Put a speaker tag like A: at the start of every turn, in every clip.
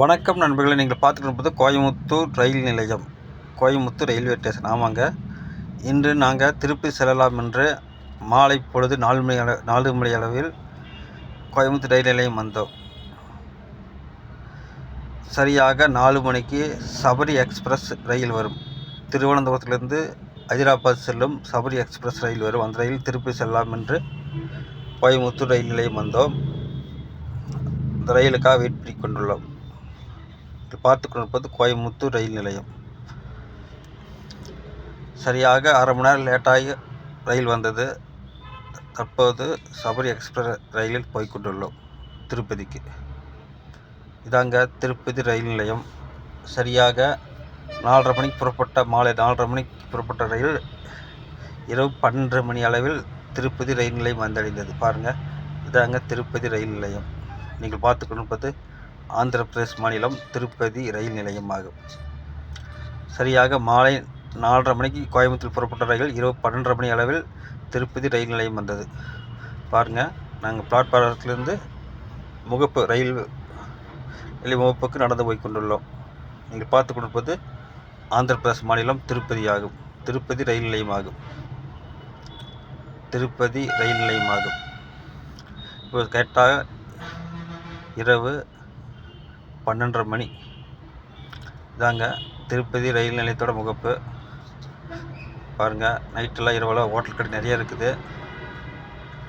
A: வணக்கம் நண்பர்களை நீங்கள் பார்த்துட்டு இருப்பது கோயமுத்தூர் ரயில் நிலையம் கோயமுத்தூர் ரயில்வே ஸ்டேஷன். ஆமாங்க இன்று நாங்கள் திருப்பி செல்லலாம் என்று மாலை பொழுது நாலு மணி அள நாலு மணி அளவில் கோயமுத்தூர் ரயில் நிலையம் வந்தோம். சரியாக நாலு மணிக்கு சபரி எக்ஸ்பிரஸ் ரயில் வரும். திருவனந்தபுரத்திலிருந்து ஹைதராபாத் செல்லும் சபரி எக்ஸ்பிரஸ் ரயில் வரும். அந்த ரயில் திருப்பி செல்லலாம் என்று கோயமுத்தூர் ரயில் நிலையம் வந்தோம். இந்த ரயிலுக்காக வெயிட் பண்ணி கொண்டுள்ளோம் பார்த்து கொண்டிருப்பது கோயம்புத்தூர் ரயில் நிலையம். சரியாக அரை மணி நேரம் லேட்டாகி ரயில் வந்தது. தற்போது சபரி எக்ஸ்பிரஸ் ரயிலில் போய்கொண்டுள்ளோம் திருப்பதிக்கு. இதாங்க திருப்பதி ரயில் நிலையம். சரியாக நாலரை மணிக்கு புறப்பட்ட மாலை நாலரை மணிக்கு புறப்பட்ட ரயில் இரவு பன்னெண்டு மணி அளவில் திருப்பதி ரயில் நிலையம் வந்தடைந்தது. பாருங்கள் இதாங்க திருப்பதி ரயில் நிலையம். நீங்கள் பார்த்து ஆந்திர பிரதேஷ் மாநிலம் திருப்பதி ரயில் நிலையமாகும். சரியாக மாலை நாலரை மணிக்கு கோயம்புத்தூர் புறப்பட்ட ரயில் இரவு பன்னெண்டரை மணி அளவில் திருப்பதி ரயில் நிலையம் வந்தது. பாருங்கள் நாங்கள் பிளாட்பாரத்திலிருந்து முகப்பு ரயில் வெளி முகப்புக்கு நடந்து போய் கொண்டுள்ளோம். நீங்கள் பார்த்து கொண்டிருப்பது ஆந்திர பிரதேஷ் மாநிலம் திருப்பதி ஆகும் திருப்பதி ரயில் நிலையமாகும். திருப்பதி ரயில் நிலையமாகும். இப்போ கேட்டால் இரவு பன்னெண்டரை மணி. இதாங்க திருப்பதி ரயில் நிலையத்தோட முகப்பு. பாருங்கள் நைட்டெல்லாம் இரவெல்லாம் ஹோட்டல் கடை நிறைய இருக்குது.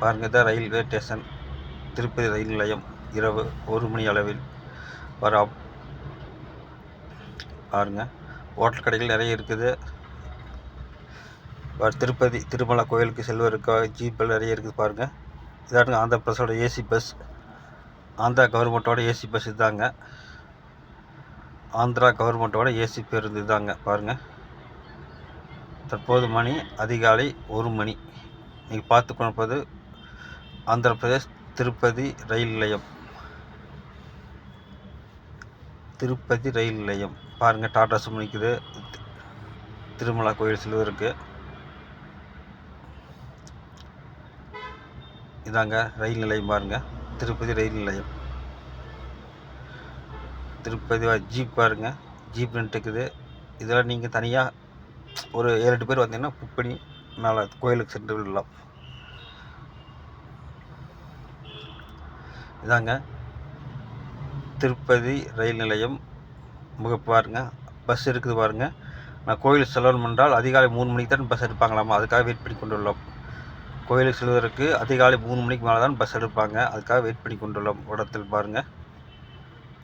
A: பாருங்கள் இதான் ரயில்வே ஸ்டேஷன் திருப்பதி ரயில் நிலையம் இரவு ஒரு மணி அளவில் வர பாருங்கள் ஹோட்டல் கடைகள் நிறைய இருக்குது. திருப்பதி திருமலா கோயிலுக்கு செல்வதற்காக ஜீப்பெல்லாம் நிறைய இருக்குது பாருங்கள் இதாட்டுங்க ஆந்திர பிரதேசோட ஏசி பஸ் ஆந்திரா கவர்மெண்ட்டோட ஏசி பஸ் இதாங்க. ஆந்திரா கவர்மெண்ட்டோட ஏசி பேருந்து இதாங்க பாருங்கள் தற்போது மணி அதிகாலை ஒரு மணி. நீங்கள் பார்த்து கொண்டிருப்பது ஆந்திர பிரதேஷ் திருப்பதி ரயில் நிலையம். திருப்பதி ரயில் நிலையம். பாருங்கள் டாடா சுமணிக்குது நிற்குது திருமலா கோயில் செல்வதற்கு இதாங்க ரயில் நிலையம் பாருங்கள் திருப்பதி ரயில் நிலையம். திருப்பதி ஜீப் பாருங்க. ஜீப் நின்றுக்குது இருக்குது இதெல்லாம் நீங்கள் தனியாக ஒரு ஏழு எட்டு பேர் வந்தீங்கன்னா புக் பண்ணி மேலே கோயிலுக்கு சென்று விடலாம். இதாங்க. திருப்பதி ரயில் நிலையம். முகப்பு பாருங்க. பஸ் இருக்குது பாருங்கள் நான் கோயிலுக்கு செல்லணும் என்றால் அதிகாலை மூணு மணிக்கு தான் பஸ் எடுப்பாங்களாமா? அதுக்காக வெயிட் பண்ணி கொண்டுள்ளோம் கோயிலுக்கு செல்வதற்கு அதிகாலை மூணு மணிக்கு மேலே தான் பஸ் எடுப்பாங்க. அதுக்காக வெயிட் பண்ணி கொண்டுள்ளோம் இடத்தில் பாருங்கள்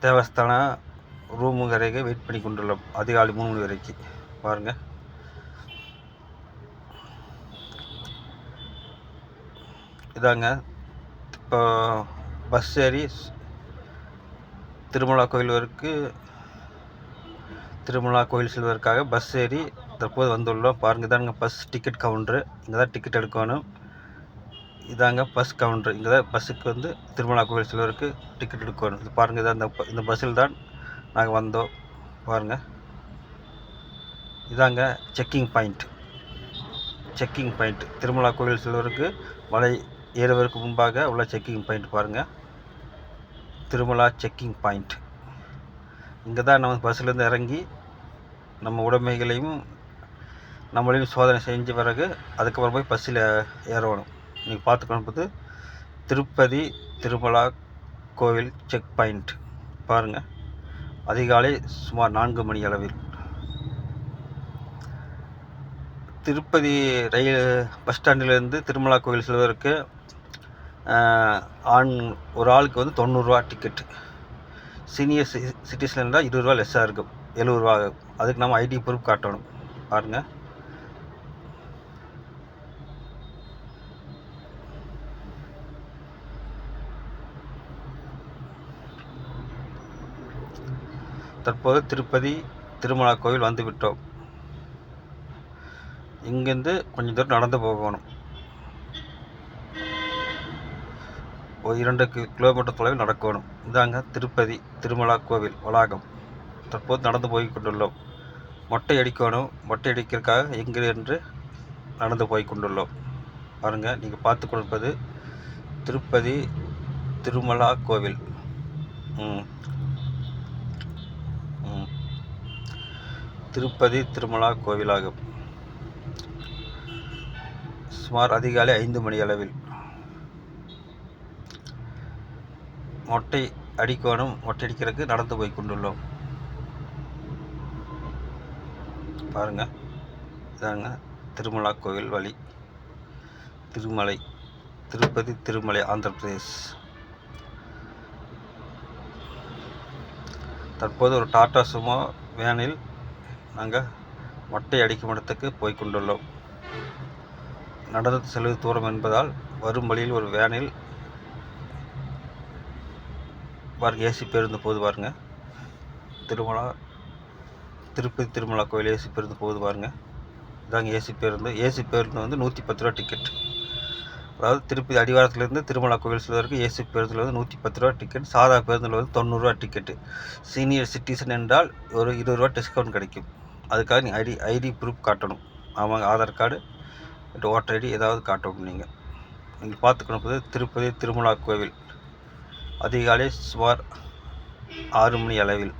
A: தேவஸ்தான ரூமு வரைக்கும் வெயிட் பண்ணி கொண்டுள்ளோம். அதிகாலை மூணு மணி வரைக்கும் பாருங்கள் இதாங்க. இப்போ பஸ் ஏறி திருமலா கோயில் வரைக்கும் திருமலா கோயில் செல்வதற்காக பஸ் ஏறி தற்போது வந்துள்ளோம். பாருங்கள் இதாங்க பஸ் டிக்கெட் கவுண்ட்ரு இங்கே தான் டிக்கெட் எடுக்கணும். இதாங்க பஸ் கவுண்ட்ரு இங்கே தான் பஸ்ஸுக்கு வந்து திருமலா கோயில் செல்வருக்கு டிக்கெட் எடுக்கணும் இது பாருங்கள் இதான் இந்த இந்த பஸ்ஸில் தான் நாங்கள் வந்தோம். பாருங்கள் இதாங்க checking point checking point Tirumala கோயில் செல்வருக்கு மலை ஏறுவதற்கு முன்பாக உள்ள செக்கிங் பாயிண்ட் பாருங்கள் திருமலா செக்கிங் பாயிண்ட் இங்கே தான் நம்ம பஸ்ஸிலேருந்து இறங்கி நம்ம உடைமைகளையும் நம்மளையும் சோதனை செஞ்ச பிறகு அதுக்கப்புறம் போய் பஸ்ஸில் ஏறணும். நீங்கள் பார்த்து காண்பது திருப்பதி திருமலா கோவில் செக் பாயிண்ட் பாருங்கள் அதிகாலை சுமார் நான்கு மணி அளவில். திருப்பதி ரயில் பஸ் ஸ்டாண்டிலிருந்து திருமலா கோவில் செல்வதற்கு ஆண் ஒரு ஆளுக்கு வந்து தொண்ணூறுரூவா டிக்கெட்டு சீனியர் சி சிட்டிசன் இருந்தால் இருபது ரூபா லெஸ்ஸாக இருக்கும். எழுபது ரூபா ஆகும். அதுக்கு நம்ம ஐடி ப்ரூஃப் காட்டணும். பாருங்கள் தற்போது திருப்பதி திருமலா கோவில் வந்துவிட்டோம் இங்கேருந்து கொஞ்சம் தூரம் நடந்து போகணும். ஒரு இரண்டு கிலோமீட்டர் தொலைவில் நடக்கணும். இதாங்க திருப்பதி திருமலா கோவில் வளாகம். தற்போது நடந்து போய் கொண்டுள்ளோம் மொட்டை அடிக்கணும். மொட்டை அடிக்கிறதுக்காக எங்கே என்று நடந்து போய் கொண்டுள்ளோம் பாருங்கள் நீங்கள் பார்த்து கொடுப்பது திருப்பதி திருமலா கோவில். திருப்பதி திருமலா கோவிலாகும் சுமார் அதிகாலை ஐந்து மணி அளவில். மொட்டை அடிக்கணும் மொட்டை அடிக்கிறதுக்கு நடந்து போய் கொண்டுள்ளோம். பாருங்க இதாங்க திருமலா கோவில் வழி. திருமலை திருப்பதி திருமலை ஆந்திர பிரதேஷ் தற்போது ஒரு டாடா சுமோ வேனில் நாங்கள் மொட்டை அடிக்கும் இடத்துக்கு போய் கொண்டுள்ளோம் நடந்து செல்வது தூரம் என்பதால் வரும் வழியில் ஒரு வேனில் பாருங்க ஏசி பேருந்து போது பாருங்க திருமலா திருப்பதி திருமலா கோயில் ஏசி பேருந்து போது பாருங்க இதாங்க ஏசி பேருந்து. ஏசி பேருந்து வந்து நூற்றி பத்து ரூபா டிக்கெட். அதாவது திருப்பதி அடிவாரத்துலேருந்து திருமலா கோயில் செல்வதற்கு ஏசி பேருந்தில் வந்து நூற்றி பத்து ரூபா டிக்கெட். சாதா பேருந்தில் வந்து தொண்ணூறுரூவா டிக்கெட்டு. சீனியர் சிட்டிசன் என்றால் ஒரு இருபது ரூபா டிஸ்கவுண்ட் கிடைக்கும். அதுக்காக நீங்கள் ஐடி ஐடி ப்ரூஃப் காட்டணும். அவங்க ஆதார் கார்டு ஓட்டர் ஐடி ஏதாவது காட்டணும் நீங்கள் நீங்கள் பார்த்துக்கணும் போது திருப்பதி திருமலா கோவில். அதிகாலை சுமார் ஆறு மணி அளவில்.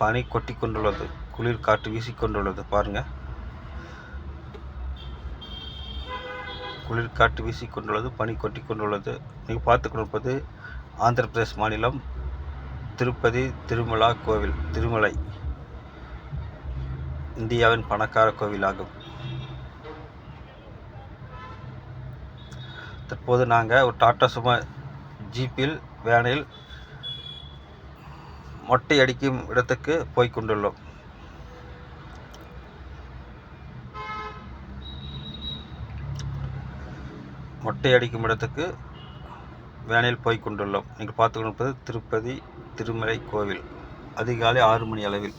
A: பனி கொட்டி கொண்டுள்ளது. குளிர் காற்று வீசிக்கொண்டுள்ளது பாருங்கள் குளிர் காற்று வீசிக்கொண்டுள்ளது பனி கொட்டி கொண்டுள்ளது. நீங்கள் பார்த்து கொண்டிருப்பது ஆந்திர பிரதேஷ் மாநிலம் திருப்பதி திருமலா கோவில் திருமலை. இந்தியாவின் பணக்கார கோவிலாகும். தற்போது நாங்கள் ஒரு டாட்டா சுமோ ஜீப்பில் வேனில் மொட்டை அடிக்கும் இடத்துக்கு போய் கொண்டுள்ளோம். மொட்டை அடிக்கும் இடத்துக்கு வேனில் போய் கொண்டுள்ளோம். நீங்கள் பார்த்து கொண்டிருப்பது திருப்பதி திருமலை கோவில். அதிகாலை ஆறு மணி அளவில்.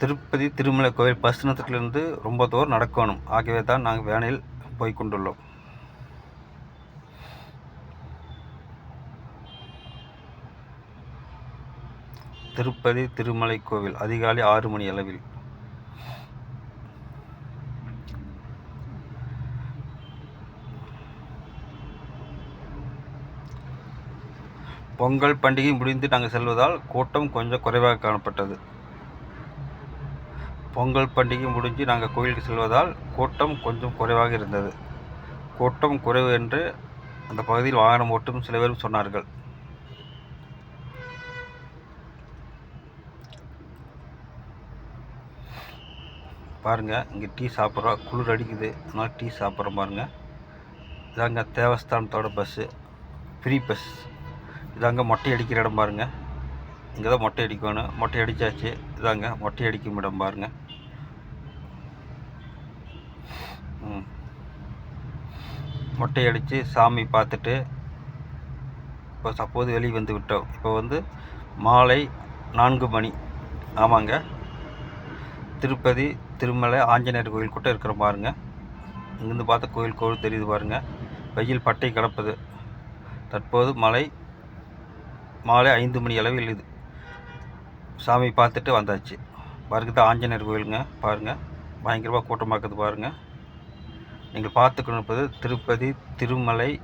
A: திருப்பதி திருமலை கோவில் பஸ் நிறுத்தத்திலிருந்து ரொம்ப தூரம் நடக்கணும். ஆகவே தான் நாங்கள் வேனில் போய்கொண்டுள்ளோம் திருப்பதி திருமலை கோவில் அதிகாலை ஆறு மணி அளவில். பொங்கல் பண்டிகை முடிந்து நாங்கள் செல்வதால் கூட்டம் கொஞ்சம் குறைவாக காணப்பட்டது. பொங்கல் பண்டிகை முடிஞ்சு நாங்கள் கோயிலுக்கு செல்வதால் கூட்டம் கொஞ்சம் குறைவாக இருந்தது. கூட்டம் குறைவு என்று அந்த பகுதியில் வாகனம் ஓட்டும் சில பேரும் சொன்னார்கள். பாருங்கள் இங்கே டீ சாப்பிட்றோம் குளிர் அடிக்குது. அதனால் டீ சாப்பிட்றோம் பாருங்கள் இதாங்க தேவஸ்தானத்தோட பஸ்ஸு ஃப்ரீ பஸ். இதாங்க மொட்டை அடிக்கிற இடம் பாருங்கள் இங்கே தான் மொட்டை அடிக்கணும். மொட்டை அடித்தாச்சு இதாங்க மொட்டை அடிக்கும் இடம் பாருங்கள் மொட்டை அடித்து சாமி பார்த்துட்டு இப்போ சப்போது வெளியே வந்து விட்டோம். இப்போ வந்து மாலை நான்கு மணி. ஆமாங்க. திருப்பதி திருமலை ஆஞ்சநேயர் கோயில் கூட இருக்கிற பாருங்க. இங்கேருந்து பார்த்தா கோயில் கோவில் தெரியுது பாருங்கள் வெயில் பட்டை கிடப்புது. தற்போது மலை மாலை ஐந்து மணி அளவில் இது. சாமி பார்த்துட்டு வந்தாச்சு. பாருங்க ஆஞ்சநேயர் கோயிலுங்க. பாருங்கள் பயங்கரமாக கூட்டமாக இருக்குது பாருங்கள் நீங்கள் பார்த்து கொண்டிருப்பது திருப்பதி திருமலை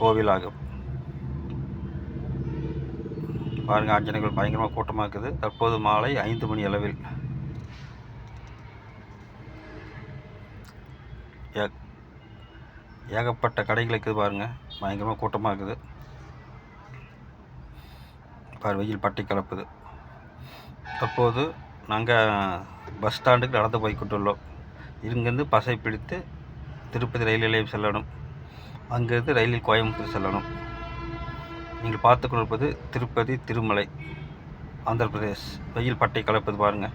A: கோவிலாகும். பாருங்கள் ஆஞ்சநேயர்கள் பயங்கரமாக கூட்டமாக இருக்குது. தற்போது மாலை ஐந்து மணி அளவில். ஏ- ஏகப்பட்ட கடைகள் இருக்குது பாருங்கள் பயங்கரமாக கூட்டமாக இருக்குது. பாரு வெயில் பட்டி கலப்புது. தற்போது நாங்கள் பஸ் ஸ்டாண்டுக்கு நடந்து போய்கொண்டுள்ளோம் இங்கேருந்து பசை பிடித்து திருப்பதி ரயில் நிலையம் செல்லணும். அங்கேருந்து ரயிலில் கோயம்புத்தூர் செல்லணும். நீங்கள் பார்த்து கொண்டிருப்பது திருப்பதி திருமலை ஆந்திர பிரதேஷ் வெயில் பட்டை கலப்பது பாருங்கள்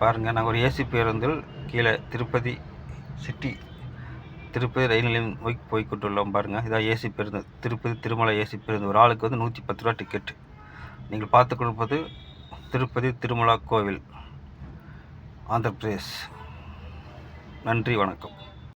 A: பாருங்கள் நாங்கள் ஒரு ஏசி பேருந்தில் கீழே திருப்பதி சிட்டி திருப்பதி ரயில் நிலையம் போய் கொண்டுள்ளோம் பாருங்கள் இதான் ஏசி பேருந்து. திருப்பதி திருமலை ஏசி பேருந்து. ஒரு ஆளுக்கு வந்து நூற்றி பத்து ரூபா டிக்கெட் நீங்கள் பார்த்து கொடுப்பது திருப்பதி திருமலா கோவில் ஆந்திர பிரதேஷ் நன்றி வணக்கம்.